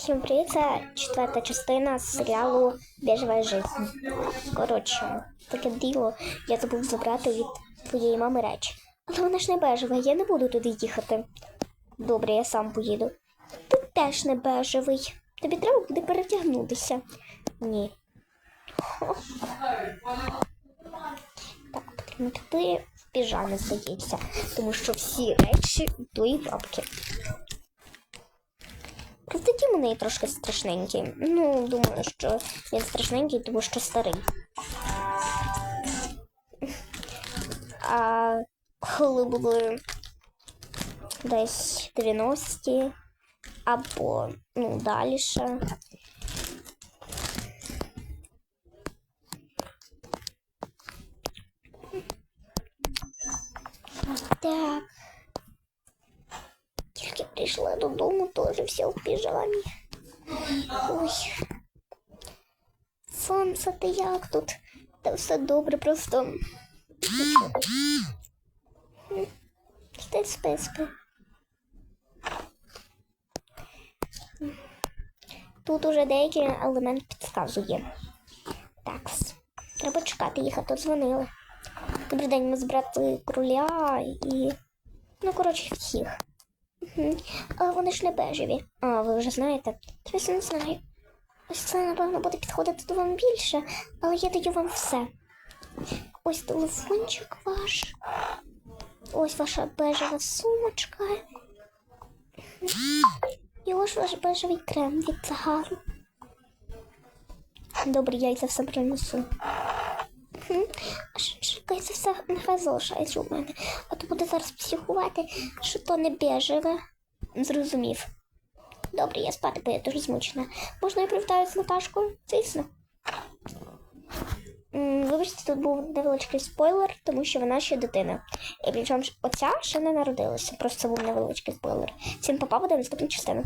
Всім привіт, це четверта частина серіалу Біжева жизнь. Коротше, таке діло, я забув забрати від твоєї мами речі. Але вона ж не бежева, я не буду туди їхати. Добре, я сам поїду. Ти теж не бежевий. Тобі треба буде перетягнутися. Ні. Так, потрібно туди в піжамі, здається, тому що всі речі тої бабки. Правда, у неї трошки страшненький. Ну, думаю, що він страшненький, тому що старий. А коли були десь 90-ті або ну, далі ще. Так. Тільки прийшла додому, теж вся в піжамі. Ой. Сонце, ти як тут? Та все добре, просто. Ти спи, спи. Тут уже деякий елемент підказує. Такс. Треба чекати, їх а то дзвонили. Добрий день, ми збрати кроля і. Ну, коротше, всіх. Мгм. А вони ж не бежеві. А, ви вже знаєте? Я не знаю. Ось це, напевно, буде підходити до вам більше, але я даю вам все. Ось телефончик ваш. Ось ваша бежева сумочка. І ось ваш бежевий крем від загару. Добре, я це все принесу. Це все нехай залишається у мене. А то буде зараз психувати, що то не біжеве. Зрозумів. Добре, я спати, бо я дуже змучена. Можна я привітаю з Наташкою? Звісно. Вибачте, тут був невеличкий спойлер, тому що вона ще дитина. І причому оця ще не народилася. Просто це був невеличкий спойлер. Всім попав буде наступну частину.